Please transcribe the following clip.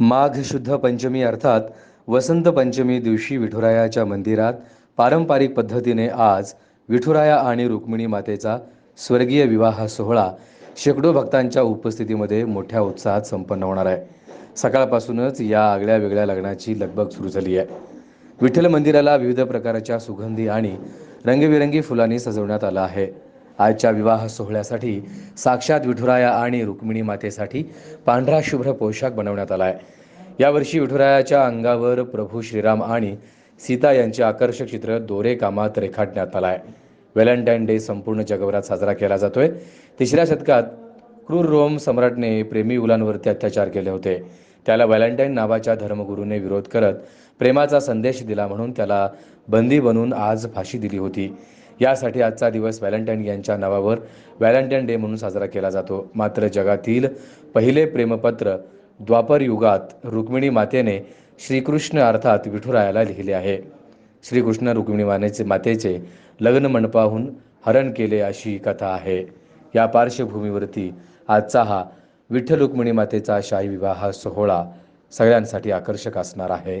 माघ शुद्ध पंचमी अर्थात वसंत पंचमी दिवशी विठुरायाच्या मंदिरात पारंपरिक पद्धतीने आज विठुराया आणि रुक्मिणी मातेचा स्वर्गीय विवाह सोहळा शेकडो भक्तांच्या उपस्थितीमध्ये मोठ्या उत्साहात संपन्न होणार आहे. सकाळपासूनच या आगळ्या वेगळ्या लग्नाची लगबग सुरू झाली आहे विठ्ठल मंदिराला विविध प्रकारच्या सुगंधी आणि रंगीबेरंगी फुलांनी सजवण्यात आलं आहे. आजच्या विवाह सोहळ्यासाठी साक्षात विठुराया आणि रुक्मिणी मातेसाठी पांढरा शुभ्र पोशाख बनवण्यात आला आहे. यावर्षी विठुरायाच्या अंगावर प्रभू श्रीराम आणि सीता यांचे आकर्षक चित्र दोरे कामात रेखाटण्यात आला आहे. व्हॅलेंटाईन डे संपूर्ण जगभरात साजरा केला जातोय. तिसऱ्या शतकात क्रूर रोम सम्राटने प्रेमी मुलांवरती अत्याचार केले होते. त्याला व्हॅलेंटाईन नावाच्या धर्मगुरूने विरोध करत प्रेमाचा संदेश दिला म्हणून त्याला बंदी बनवून आज फाशी दिली होती. यासाठी आजचा दिवस व्हॅलेंटाईन यांच्या नावावर व्हॅलेंटाईन डे म्हणून साजरा केला जातो. मात्र जगातील पहिले प्रेमपत्र द्वापर युगात रुक्मिणी मातेने श्रीकृष्ण अर्थात विठुरायाला लिहिले आहे. श्रीकृष्ण रुक्मिणी मानेचे मातेचे लग्न मंडपाहून हरण केले अशी कथा आहे. या पार्श्वभूमीवरती आजचा हा विठ्ठल रुक्मिणी मातेचा शाही विवाह सोहळा सगळ्यांसाठी आकर्षक असणार आहे.